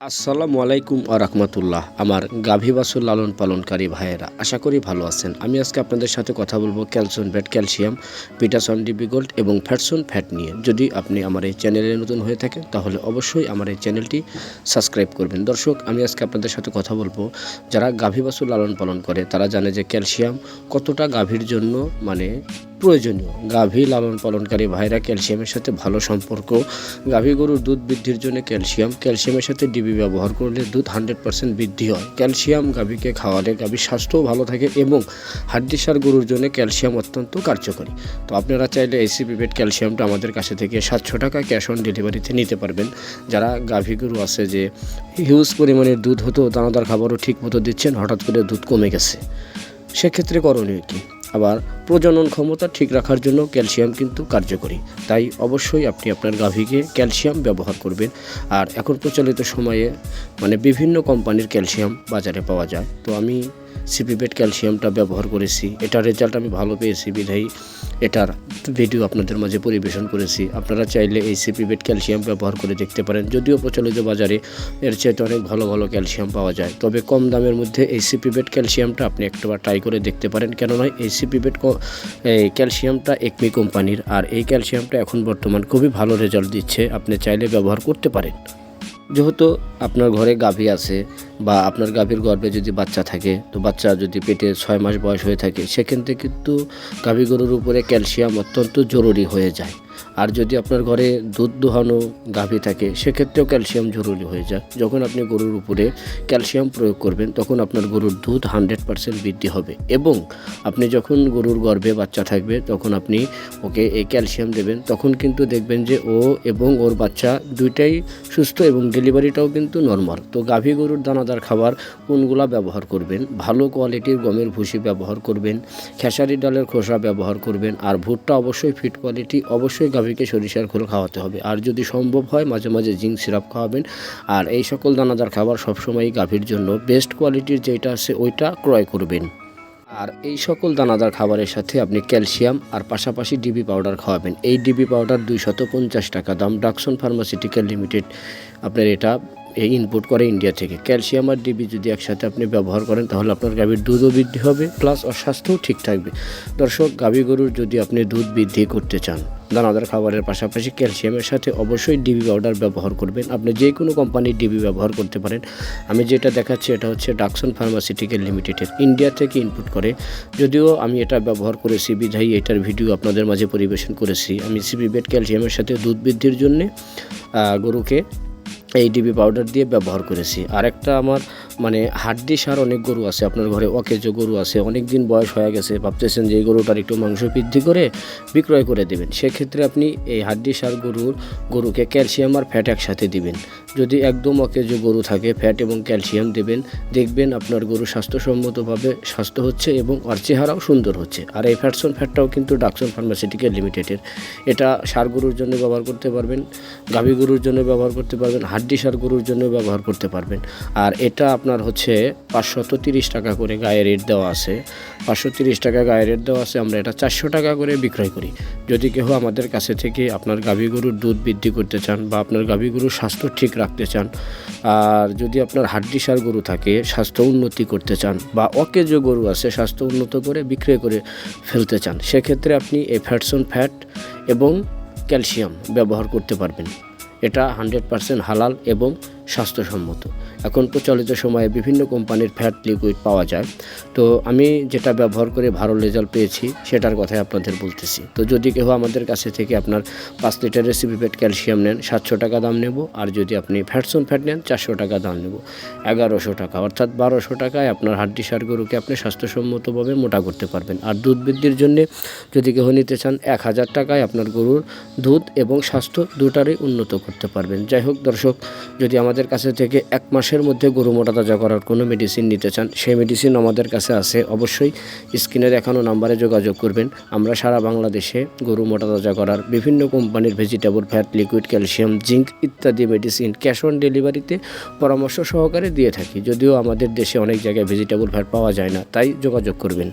আসসালামু আলাইকুম রহমতুল্লাহ। আমার গাভী বাছুর লালন পালনকারী ভাইয়েরা, আশা করি ভালো আছেন। আমি আজকে আপনাদের সাথে কথা বলব ক্যালসিয়াম, ব্যাট ক্যালসিয়াম পিটাসন ডিবি গোল্ড এবং ফ্যাটসন ফ্যাট নিয়ে। যদি আপনি আমার এই চ্যানেলে নতুন হয়ে থাকেন, তাহলে অবশ্যই আমার এই চ্যানেলটি সাবস্ক্রাইব করবেন। দর্শক, আমি আজকে আপনাদের সাথে কথা বলব, যারা গাভী বাছুর লালন পালন করে, তারা জানে যে ক্যালসিয়াম কতটা গাভীর জন্য মানে প্রয়োজনীয়। গাভী লালন পালনকারী ভাইরা ক্যালসিয়ামের সাথে ভালো সম্পর্ক। গাভী গরুর দুধ বৃদ্ধির জন্য ক্যালসিয়াম। ক্যালসিয়ামের সাথে ডিবি ব্যবহার করলে দুধ হান্ড্রেড পার্সেন্ট বৃদ্ধি হয়। ক্যালসিয়াম গাভীকে খাওয়ালে গাভীর স্বাস্থ্যও ভালো থাকে এবং হাড্ডিসার গরুর জন্য ক্যালসিয়াম অত্যন্ত কার্যকরী। তো আপনারা চাইলে এসিপি বেড ক্যালসিয়ামটা আমাদের কাছে থেকে সাতশো টাকা ক্যাশ অন ডেলিভারিতে নিতে পারবেন। যারা গাভী গরু আছে যে হিউজ পরিমাণে দুধ হতো, দানাদার খাবারও ঠিক মতো দিচ্ছেন, হঠাৎ করে দুধ কমে গেছে। সেক্ষেত্রে করণীয় কী? আবার প্রজনন ক্ষমতা ঠিক রাখার জন্য ক্যালসিয়াম কিন্তু কার্যকরী। তাই অবশ্যই আপনি আপনার গাভীকে ক্যালসিয়াম ব্যবহার করবেন। আর এখন প্রচলিত সময়ে মানে বিভিন্ন কোম্পানির ক্যালসিয়াম বাজারে পাওয়া যায়। তো আমি সিপিবেট ক্যালসিয়ামটা ব্যবহার করেছি। এটার রেজাল্ট আমি ভালো পেয়েছি বিধায়ী এটার ভিডিও আপনাদের মাঝে পরিবেশন করেছি। আপনারা চাইলে এই সিপিবেট ক্যালসিয়াম ব্যবহার করে দেখতে পারেন। যদিও প্রচলিত বাজারে এর চাইতে অনেক ভালো ভালো ক্যালসিয়াম পাওয়া যায়। তবে কম দামের মধ্যে এই সিপিবেট ক্যালসিয়ামটা আপনি একটাবার ট্রাই করে দেখতে পারেন। কেননা এই সিপিবেট এই ক্যালসিয়ামটা একমি কোম্পানির। আর এই ক্যালসিয়ামটা এখন বর্তমান খুবই ভালো রেজাল্ট দিচ্ছে। আপনি চাইলে ব্যবহার করতে পারেন। যেহেতু আপনার ঘরে গাভী আছে বা আপনার গাভীর গর্ভে যদি বাচ্চা থাকে, তো বাচ্চা যদি পেটে ছয় মাস বয়স হয়ে থাকে সেক্ষেত্রে কিন্তু গাভী গরুর উপরে ক্যালসিয়াম অত্যন্ত জরুরি হয়ে যায়। আর যদি আপনার ঘরে দুধ দোহানো গাভী থাকে, সেক্ষেত্রেও ক্যালসিয়াম জরুরি হয়ে যায়। যখন আপনি গরুর উপরে ক্যালসিয়াম প্রয়োগ করবেন, তখন আপনার গরুর দুধ হান্ড্রেড পারসেন্ট বৃদ্ধি হবে এবং আপনি যখন গরুর গর্ভে বাচ্চা থাকবে, তখন আপনি ওকে এই ক্যালসিয়াম দেবেন। তখন কিন্তু দেখবেন যে ও এবং ওর বাচ্চা দুইটাই সুস্থ এবং ডেলিভারিটাও কিন্তু নর্মাল। তো গাভী গরুর দানাদার খাবার কোনগুলা ব্যবহার করবেন? ভালো কোয়ালিটির গমের ভুসি ব্যবহার করবেন, খেসারি ডালের খোসা ব্যবহার করবেন, আর ভুট্টা অবশ্যই ফিট কোয়ালিটি অবশ্যই গাভীকে সরিষার খোল খাওয়াতে হবে। আর যদি সম্ভব হয়, মাঝে মাঝে জিঙ্ক সিরাপ খাওয়াবেন। আর এই সকল দানাদার খাবার সবসময়ই গাভীর জন্য বেস্ট কোয়ালিটির যেটা আছে, ওইটা ক্রয় করবেন। আর এই সকল দানাদার খাবারের সাথে আপনি ক্যালসিয়াম আর পাশাপাশি ডিবি পাউডার খাওয়াবেন। এই ডিবি পাউডার দুইশত পঞ্চাশ টাকা দাম। ডাকসন ফার্মাসিউটিক্যাল লিমিটেড আপনার এটা ইনপুট করে ইন্ডিয়া থেকে। ক্যালসিয়াম আর ডিবি যদি একসাথে আপনি ব্যবহার করেন, তাহলে আপনার গাভীর দুধও বৃদ্ধি হবে প্লাস অস্বাস্থ্যও ঠিক থাকবে। দর্শক, গাভী গরুর যদি আপনি দুধ বৃদ্ধি করতে চান, দানাদার খাবারের পাশাপাশি ক্যালসিয়ামের সাথে অবশ্যই ডিবি পাউডার ব্যবহার করবেন। আপনি যে কোনো কোম্পানির ডিবি ব্যবহার করতে পারেন। আমি যেটা দেখাচ্ছি, এটা হচ্ছে ডাকসন ফার্মাসিউটিক্যাল লিমিটেডের ইন্ডিয়া থেকে ইনপুট করে। যদিও আমি এটা ব্যবহার করেছি, বিধায়ী এটার ভিডিও আপনাদের মাঝে পরিবেশন করেছি। আমি সিবি বেড ক্যালসিয়ামের সাথে দুধ বৃদ্ধির জন্যে গরুকে এই ডিবি পাউডার দিয়ে ব্যবহার করেছি। আরেকটা আমার মানে হাড্ডি সার অনেক গরু আছে, আপনার ঘরে অকেজো গরু আছে অনেক দিন বয়স হয়ে গেছে, ভাবতেছেন যে এই গরুটার একটু মাংস বৃদ্ধি করে বিক্রয় করে দেবেন। সেক্ষেত্রে আপনি এই হাড্ডি সার গরুর, গরুকে ক্যালসিয়াম আর ফ্যাট একসাথে দিবেন। যদি একদম অকেজো গরু থাকে, ফ্যাট এবং ক্যালসিয়াম দেবেন, দেখবেন আপনার গরু স্বাস্থ্যসম্মতভাবে স্বাস্থ্য হচ্ছে এবং আর চেহারাও সুন্দর হচ্ছে। আর এই ফ্যাটসন ফ্যাটটাও কিন্তু ডাকসন ফার্মাসিউটিক্যাল লিমিটেডের। এটা সার গরুর জন্য ব্যবহার করতে পারবেন, গাভী গরুর জন্য ব্যবহার করতে পারবেন, হাড্ডি সার গরুর জন্য ব্যবহার করতে পারবেন। আর এটা আপনার হচ্ছে পাঁচশত তিরিশ টাকা করে গায়ে রেট দেওয়া আছে। পাঁচশো তিরিশ টাকা গায়ে রেট দেওয়া আছে, আমরা এটা চারশো টাকা করে বিক্রয় করি। যদি কেউ আমাদের কাছে থেকে আপনার গাভী গরুর দুধ বৃদ্ধি করতে চান বা আপনার গাভী গরুর স্বাস্থ্য ঠিক রাখতে চান, আর যদি আপনার হাড্ডি সার গরু থাকে, স্বাস্থ্য উন্নতি করতে চান বা অকেজ গরু আছে, স্বাস্থ্য উন্নত করে বিক্রয় করে ফেলতে চান, সেক্ষেত্রে আপনি এই ফ্যাটসন ফ্যাট এবং ক্যালসিয়াম ব্যবহার করতে পারবেন। এটা হান্ড্রেড পারসেন্ট হালাল এবং স্বাস্থ্যসম্মত। এখন প্রচলিত সময়ে বিভিন্ন কোম্পানির ফ্যাট লিকুইড পাওয়া যায়। তো আমি যেটা ব্যবহার করে ভালো রেজাল্ট পেয়েছি, সেটার কথাই আপনাদের বলতেছি। তো যদি কেউ আমাদের কাছে থেকে আপনার পাঁচ লিটার রেসিপি ফ্যাট ক্যালসিয়াম নেন, সাতশো টাকা দাম নেব। আর যদি আপনি ফ্যাটসন ফ্যাট নেন, চারশো টাকা দাম নেব। এগারোশো টাকা, অর্থাৎ বারোশো টাকায় আপনার হাড্ডি সার গরুকে আপনি স্বাস্থ্যসম্মতভাবে মোটা করতে পারবেন। আর দুধ বৃদ্ধির জন্যে যদি কেউ নিতে চান, এক হাজার টাকায় আপনার গরুর দুধ এবং স্বাস্থ্য দুটারই উন্নত করতে পারবেন। যাই হোক দর্শক, যদি আমাদের কাছে থেকে এক মাসের মধ্যে গরু মোটা তাজা করার কোনো মেডিসিন নিতে চান, সেই মেডিসিন আমাদের কাছে আছে। অবশ্যই স্ক্রিনে দেখানো নাম্বারে যোগাযোগ করবেন। আমরা সারা বাংলাদেশে গরু মোটা তাজা করার বিভিন্ন কোম্পানির vegetable fat liquid calcium zinc ইত্যাদি মেডিসিন ক্যাশ অন ডেলিভারিতে পরামর্শ সহকারে দিয়ে থাকি। যদিও আমাদের দেশে অনেক জায়গায় ভেজিটেবল ফ্যাট পাওয়া যায় না, তাই যোগাযোগ করবেন।